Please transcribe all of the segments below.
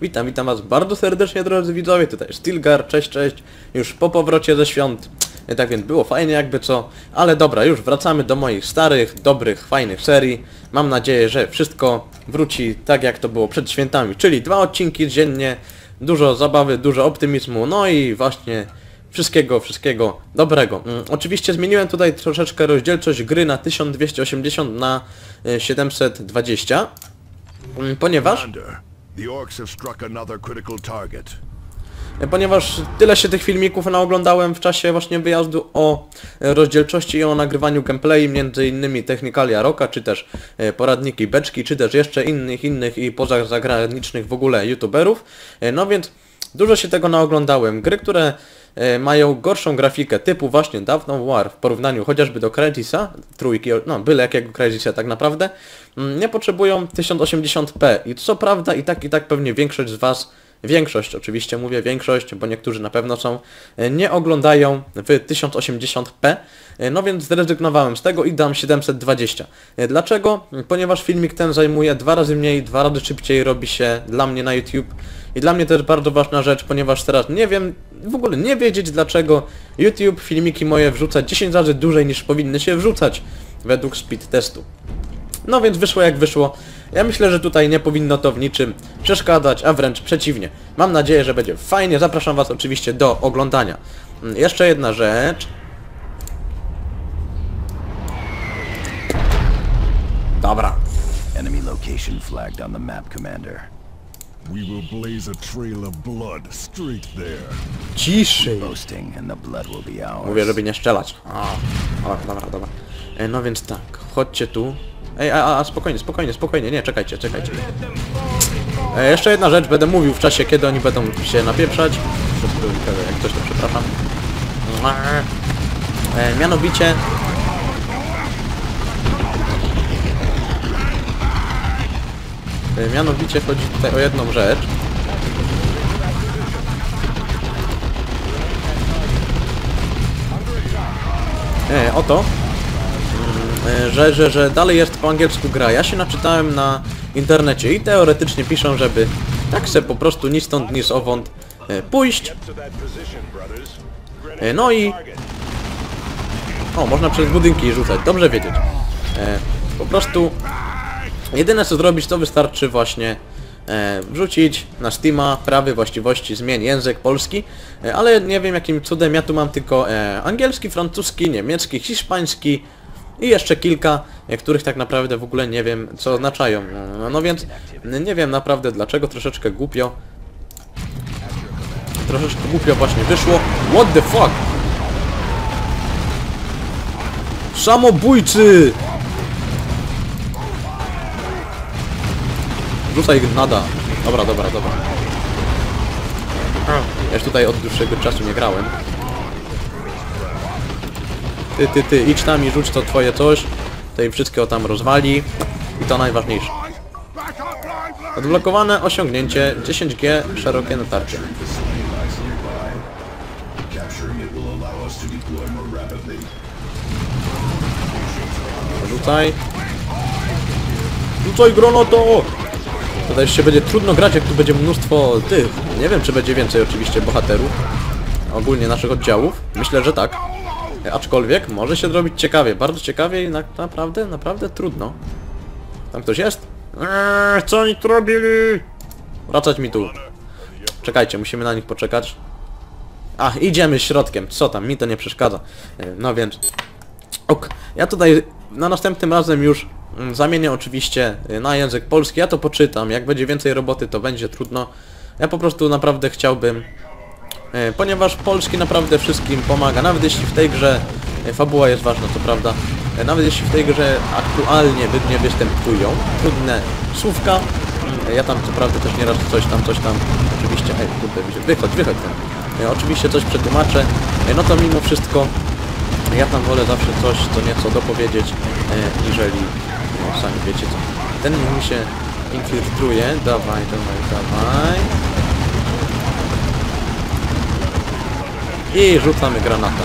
Witam, witam was bardzo serdecznie drodzy widzowie, tutaj Stilgar, cześć, cześć, już po powrocie ze świąt. E, Tak więc było fajnie jakby co, ale dobra, już wracamy do moich starych, dobrych, fajnych serii. Mam nadzieję, że wszystko wróci tak jak to było przed świętami, czyli dwa odcinki dziennie, dużo zabawy, dużo optymizmu, no i właśnie wszystkiego, wszystkiego dobrego. Mm, oczywiście zmieniłem tutaj troszeczkę rozdzielczość gry na 1280 na e, 720, mm, ponieważ... Target. Ponieważ tyle się tych filmików naoglądałem w czasie właśnie wyjazdu o e, rozdzielczości i o nagrywaniu gameplay, między innymi Technikalia Roka, czy też e, poradniki Beczki, czy też jeszcze innych, innych i pozagranicznych w ogóle youtuberów. E, No więc dużo się tego naoglądałem. Gry, które e, mają gorszą grafikę, typu właśnie Dawn War w porównaniu chociażby do Crysisa, trójki, no byle jakiego Crysisa tak naprawdę, mm, nie potrzebują 1080p i co prawda i tak i tak pewnie większość z Was Większość, oczywiście mówię większość, bo niektórzy na pewno są, e, nie oglądają w 1080p, e, no więc zrezygnowałem z tego i dam 720. E, Dlaczego? Ponieważ filmik ten zajmuje dwa razy mniej, dwa razy szybciej robi się dla mnie na YouTube i dla mnie też bardzo ważna rzecz, ponieważ teraz nie wiem, w ogóle nie wiedzieć dlaczego YouTube filmiki moje wrzuca 10 razy dłużej niż powinny się wrzucać według speed testu. No więc wyszło jak wyszło. Ja myślę, że tutaj nie powinno to w niczym przeszkadzać, a wręcz przeciwnie. Mam nadzieję, że będzie fajnie. Zapraszam Was oczywiście do oglądania. Mm, Jeszcze jedna rzecz. Dobra. Enemy location flagged on the map, Commander. We will blaze a trail of blood straight there. Ciszej. Boasting, and the blood will be ours. Mówię, żeby nie strzelać. Dobra, dobra, dobra. E, no więc tak, chodźcie tu. Ej, a, a, spokojnie, spokojnie, spokojnie, nie, czekajcie, czekajcie. E, jeszcze jedna rzecz, będę mówił w czasie, kiedy oni będą się napieprzać. Jak coś to przepraszam. E, mianowicie... E, mianowicie chodzi tutaj o jedną rzecz. E, o to, e, że, że, że dalej jest po angielsku gra. Ja się naczytałem na internecie i teoretycznie piszą, żeby tak se po prostu ni stąd, ni zowąd e, pójść. E, no i... O, można przez budynki rzucać, dobrze wiedzieć. E, po prostu... Jedyne co zrobić, to wystarczy właśnie e, wrzucić na Steama prawy właściwości zmień język polski, e, ale nie wiem jakim cudem ja tu mam tylko e, angielski, francuski, niemiecki, hiszpański i jeszcze kilka, których tak naprawdę w ogóle nie wiem co oznaczają. No, no więc nie wiem naprawdę dlaczego, troszeczkę głupio. Troszeczkę głupio właśnie wyszło. What the fuck? Samobójcy! Rzucaj nada. Dobra, dobra, dobra. Ja już tutaj od dłuższego czasu nie grałem. Ty, ty, ty, idź tam i rzuć to twoje coś. Im wszystko tam rozwali. I to najważniejsze. Odblokowane osiągnięcie 10G szerokie natarcie. Rzucaj. Rzucaj gronoto! Tutaj się będzie trudno grać, jak tu będzie mnóstwo tych. Nie wiem, czy będzie więcej oczywiście bohaterów. Ogólnie naszych oddziałów. Myślę, że tak. Aczkolwiek może się zrobić ciekawie. Bardzo ciekawie i na, naprawdę, naprawdę trudno. Tam ktoś jest? Eee, co oni tu robili? Wracać mi tu. Czekajcie, musimy na nich poczekać. A, idziemy środkiem. Co tam? Mi to nie przeszkadza. E, No więc... Ok, ja tutaj na następnym razem już mm, zamienię oczywiście y, na język polski, ja to poczytam, jak będzie więcej roboty to będzie trudno. Ja po prostu naprawdę chciałbym, ponieważ polski naprawdę wszystkim pomaga, nawet jeśli w tej grze y, fabuła jest ważna, to prawda, y, nawet jeśli w tej grze aktualnie nie występują trudne słówka, ja tam co prawda też nieraz coś tam, coś tam, oczywiście, ej, kurde, wychodź, wychodź tam. Oczywiście coś przetłumaczę, no to mimo wszystko ja tam wolę zawsze coś, co nieco dopowiedzieć, e, niżeli, no, sami wiecie co. Ten mi się infiltruje, dawaj, dawaj, dawaj. I rzucamy granata.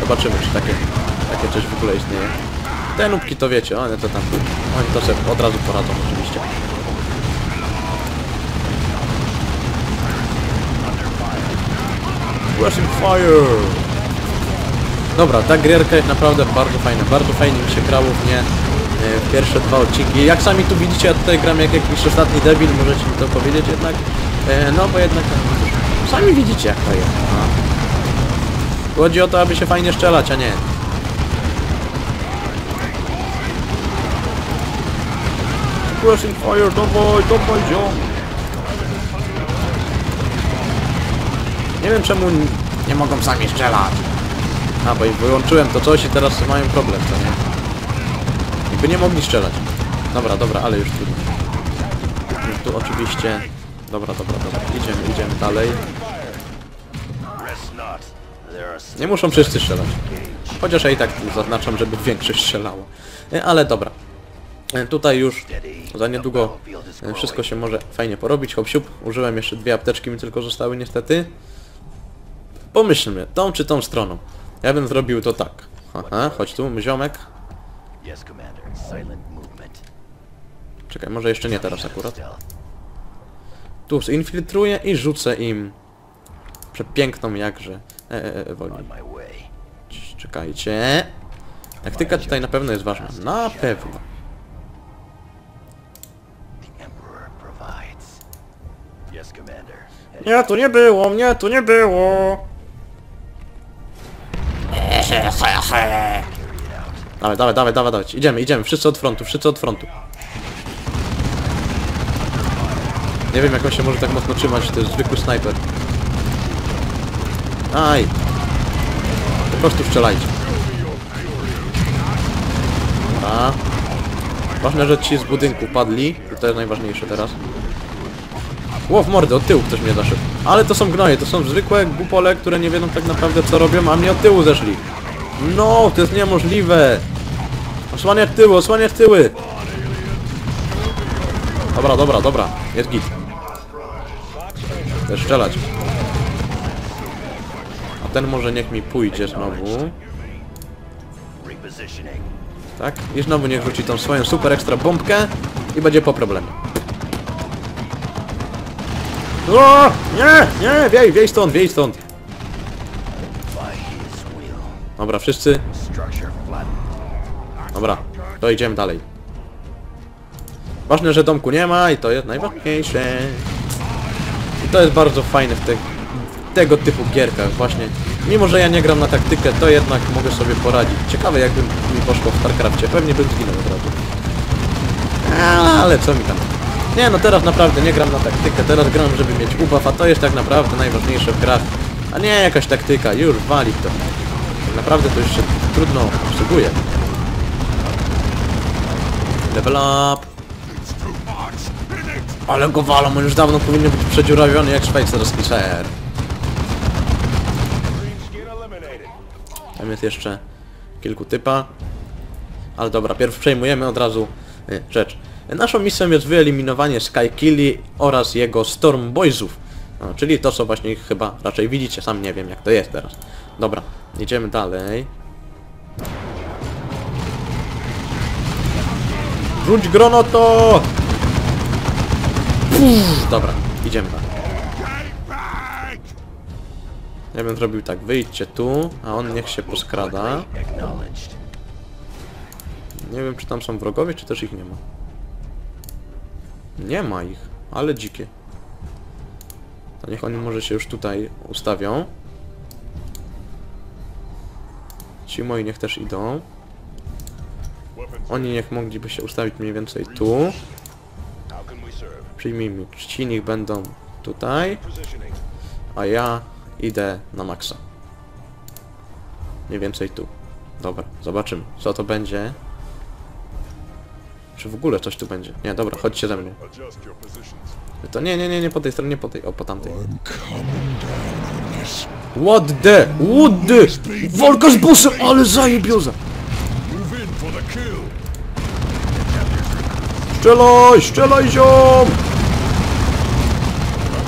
Zobaczymy, czy takie, takie coś w ogóle istnieje. Te nubki to wiecie, one to tam... Oni to sobie od razu poradzą oczywiście. Rushing fire! Dobra, ta gierka jest naprawdę bardzo fajna. Bardzo fajnie mi się grało w nie e, w pierwsze dwa odcinki. Jak sami tu widzicie, ja tutaj gram jak jakiś ostatni debil, możecie mi to powiedzieć jednak. E, no bo jednak e, sami widzicie jak to jest. No. Chodzi o to, aby się fajnie strzelać, a nie. Rushing fire, dawaj, dawaj, ziom! Nie wiem czemu nie mogą sami strzelać. A, bo wyłączyłem to coś i teraz mają problem, co nie? Jakby nie mogli strzelać. Dobra, dobra, ale już trudno. Już tu oczywiście... Dobra, dobra, dobra. Idziemy, idziemy dalej. Nie muszą wszyscy strzelać. Chociaż ja i tak tu zaznaczam, żeby większość strzelała. E, Ale dobra. E, Tutaj już za niedługo e, wszystko się może fajnie porobić. Hop siup. Użyłem jeszcze dwie apteczki mi tylko zostały niestety. Pomyślmy, tą czy tą stroną. Ja bym zrobił to tak. Aha, chodź tu, ziomek. Czekaj, może jeszcze nie teraz akurat. Tu zinfiltruję i rzucę im przepiękną jakże e, e, e, woli. Czekajcie. Taktyka tutaj na pewno jest ważna. Na pewno. Nie, tu nie było, mnie tu nie było. Dawaj, dawaj, dawaj, dawaj, dawaj. Idziemy, idziemy. Wszyscy od frontu, wszyscy od frontu. Nie wiem jak on się może tak mocno trzymać, to jest zwykły snajper. Aj! Po prostu strzelajcie. Dobra. Ważne, że ci z budynku padli. To jest najważniejsze teraz. Ło, w mordę, od tyłu ktoś mnie zaszedł. Ale to są gnoje, to są zwykłe głupole, które nie wiedzą tak naprawdę co robią, a mnie od tyłu zeszli. No, to jest niemożliwe. Osłaniać tyły, osłaniać tyły. Dobra, dobra, dobra. Jest git. Też strzelać. Ten może niech mi pójdzie znowu. Tak? I znowu niech rzuci tą swoją super ekstra bombkę i będzie po problemie. O! Nie! Nie! Wiej, wiej stąd, wiej stąd! Dobra, wszyscy. Dobra, to idziemy dalej. Ważne, że domku nie ma i to jest najważniejsze. I to jest bardzo fajne w, w tego typu gierkach właśnie. Mimo, że ja nie gram na taktykę, to jednak mogę sobie poradzić. Ciekawe jakby mi poszło w StarCrafcie. Pewnie bym zginął od razu. Ale co mi tam. Nie no, teraz naprawdę nie gram na taktykę. Teraz gram, żeby mieć ubaw, a to jest tak naprawdę najważniejsze w grach. A nie jakaś taktyka. Już, wali to. Naprawdę to już trudno obsługuje. Level up. Ale go walą, on już dawno powinien być przedziurawiony jak szwajcarski ser. Tam jest jeszcze kilku typa. Ale dobra, pierw przejmujemy od razu y, rzecz. Naszą misją jest wyeliminowanie Skykilli oraz jego Storm Boysów. No, czyli to, co właśnie chyba raczej widzicie, sam nie wiem jak to jest teraz. Dobra, idziemy dalej. Rzuć gronoto! Pff, dobra, idziemy dalej. Ja bym zrobił tak, wyjdźcie tu, a on niech się poskrada. Nie wiem, czy tam są wrogowie, czy też ich nie ma. Nie ma ich, ale dzikie. To niech oni może się już tutaj ustawią. Ci moi niech też idą. Oni niech mogliby się ustawić mniej więcej tu. Przyjmijmy, ci niech będą tutaj. A ja idę na maksa. Mniej więcej tu. Dobra, zobaczymy, co to będzie. Czy w ogóle coś tu będzie? Nie, dobra, chodźcie ze positions. To nie, nie, nie, nie po tej stronie, nie po tej, o po tamtej. What the? What the? Walka z busem, ale zajebioza! Strzelaj, strzelaj ziom!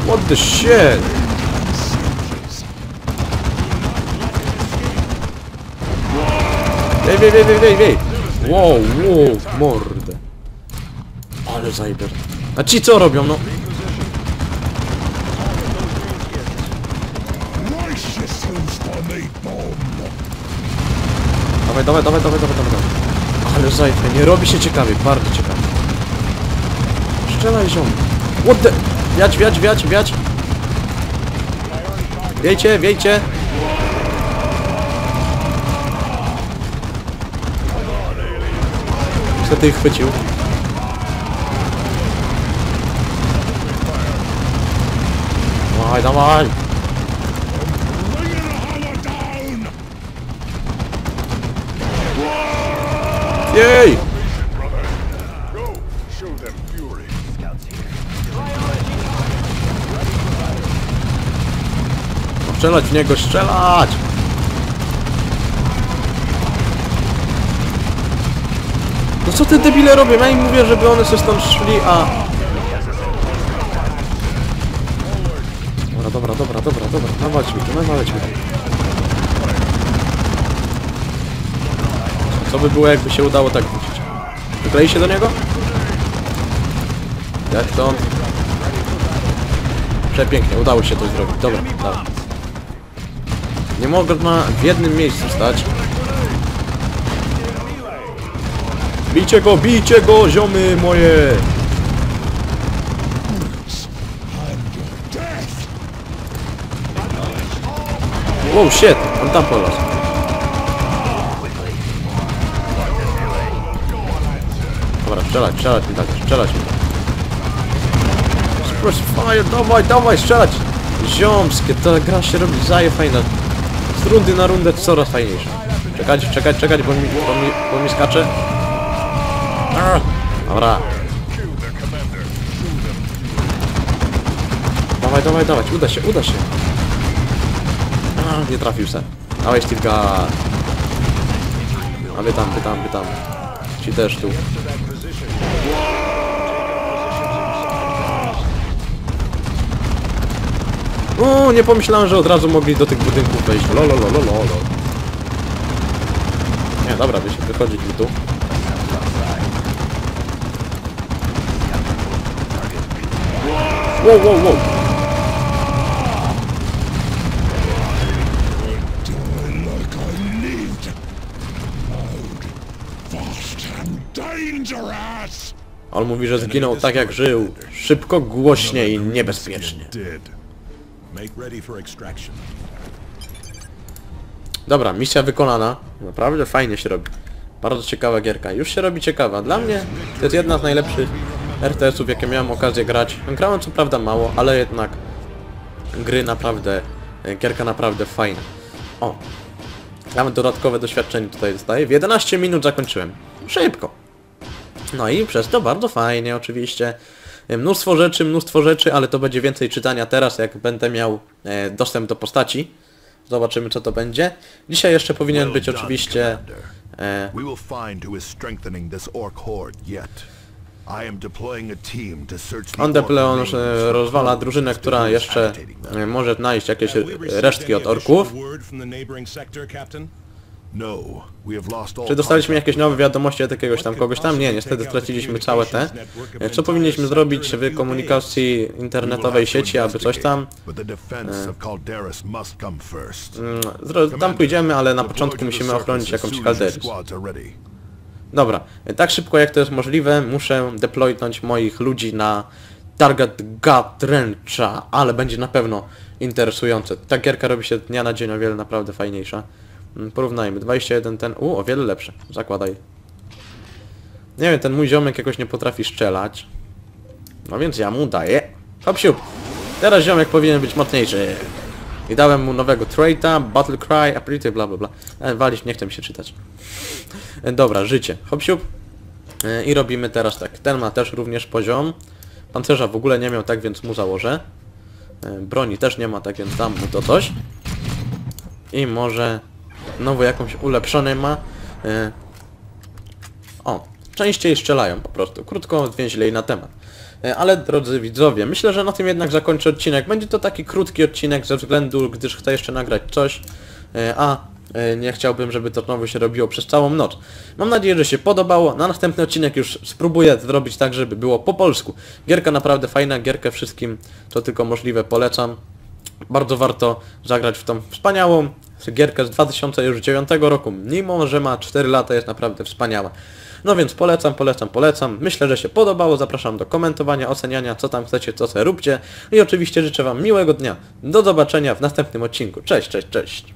What the shit? Ej, ej, ej, ej, ej! Wow, wow, mordę. Ale zajber. A ci co robią, no? Dawaj, dawaj, dawaj, dawaj, dawaj, dawaj. Ale zajfer, nie robi się ciekawie, bardzo ciekawie. Strzelaj, ziom. What the... Wiać, wiać, wiać, wiać. Wiejcie, wiejcie. Ich chwycił. Dawaj, dawaj. Jej! Strzelać w niego, strzelać! No co te debile robią? Ja im mówię, żeby one się stąd szli, a... Dobra, dobra, dobra, dobra, dobra, nawalć mi to, nawalć mi to. Co by było, jakby się udało tak wrócić? Wyklei się do niego? Jak to? Przepięknie, udało się to zrobić. Dobra, dobra. Nie mogę na w jednym miejscu stać. Bijcie go, bijcie go, ziomy moje! Wow, shit, on tam polazł. Dobra, strzelać, strzelać mi tak, strzelać mi tak. Suppress fire, dawaj, dawaj, strzelać! Ziomskie, ta gra się robi zaje fajna. Z rundy na rundę coraz fajniejsza. Czekać, czekać, czekać, bo mi, bo mi, bo mi skacze. Dobra. Dawaj, dawaj, dawaj, uda się, uda się. A, nie trafił se. Dawaj, Stilga. A wy tam, wy tam, wy tam. Ci też tu. O, nie pomyślałem, że od razu mogli do tych budynków wejść. Lolo, lolo, lolo. Nie, dobra, wy się wychodzić tu. Wow, wow, wow. On mówi, że zginął tak jak żył. Szybko, głośnie i niebezpiecznie. Dobra, misja wykonana. Naprawdę fajnie się robi. Bardzo ciekawa gierka. Już się robi ciekawa. Dla mnie to jest jedna z najlepszych RTS-ów, jakie miałem okazję grać. Grałem co prawda mało, ale jednak gry naprawdę, gierka naprawdę fajna. O, mamy dodatkowe doświadczenie tutaj dostaję. W 11 minut zakończyłem. Szybko. No i przez to bardzo fajnie oczywiście. Mnóstwo rzeczy, mnóstwo rzeczy, ale to będzie więcej czytania teraz, jak będę miał e, dostęp do postaci. Zobaczymy co to będzie. Dzisiaj jeszcze powinien być oczywiście... E, On orc Depleon remains e, for rozwala drużynę, która jeszcze e, może znaleźć jakieś e, resztki od orków. No, Czy dostaliśmy jakieś nowe wiadomości od jakiegoś tam kogoś tam? Nie, niestety straciliśmy całe te. E, Co powinniśmy zrobić w komunikacji internetowej sieci, aby coś tam? Calderis first. Mm, Tam pójdziemy, ale na początku musimy ochronić jakąś soon Dobra, tak szybko jak to jest możliwe, muszę deploynąć moich ludzi na Target Gatrencha, ale będzie na pewno interesujące. Ta gierka robi się dnia na dzień o wiele naprawdę fajniejsza. Mm, Porównajmy, 21 ten, u, o wiele lepsze, zakładaj. Nie wiem, ten mój ziomek jakoś nie potrafi strzelać. No więc ja mu daję. Hop siup. Teraz ziomek powinien być mocniejszy. I dałem mu nowego traita, battle cry, ability, bla bla bla. E, walić, nie chcę mi się czytać. E, Dobra, życie. Hop siup. E, I robimy teraz tak. Ten ma też również poziom. Pancerza w ogóle nie miał, tak więc mu założę. E, Broni też nie ma, tak więc dam mu to coś. I może znowu jakąś ulepszone ma. E, O, częściej strzelają po prostu. Krótko, zwięźlej na temat. E, Ale drodzy widzowie, myślę, że na tym jednak zakończę odcinek. Będzie to taki krótki odcinek ze względu, gdyż chcę jeszcze nagrać coś, e, a e, nie chciałbym, żeby to znowu się robiło przez całą noc. Mam nadzieję, że się podobało. Na następny odcinek już spróbuję zrobić tak, żeby było po polsku. Gierka naprawdę fajna, gierkę wszystkim, co tylko możliwe polecam. Bardzo warto zagrać w tą wspaniałą gierkę z 2009 roku, mimo że ma 4 lata, jest naprawdę wspaniała. No więc polecam, polecam, polecam. Myślę, że się podobało. Zapraszam do komentowania, oceniania, co tam chcecie, co sobie róbcie. I oczywiście życzę Wam miłego dnia. Do zobaczenia w następnym odcinku. Cześć, cześć, cześć.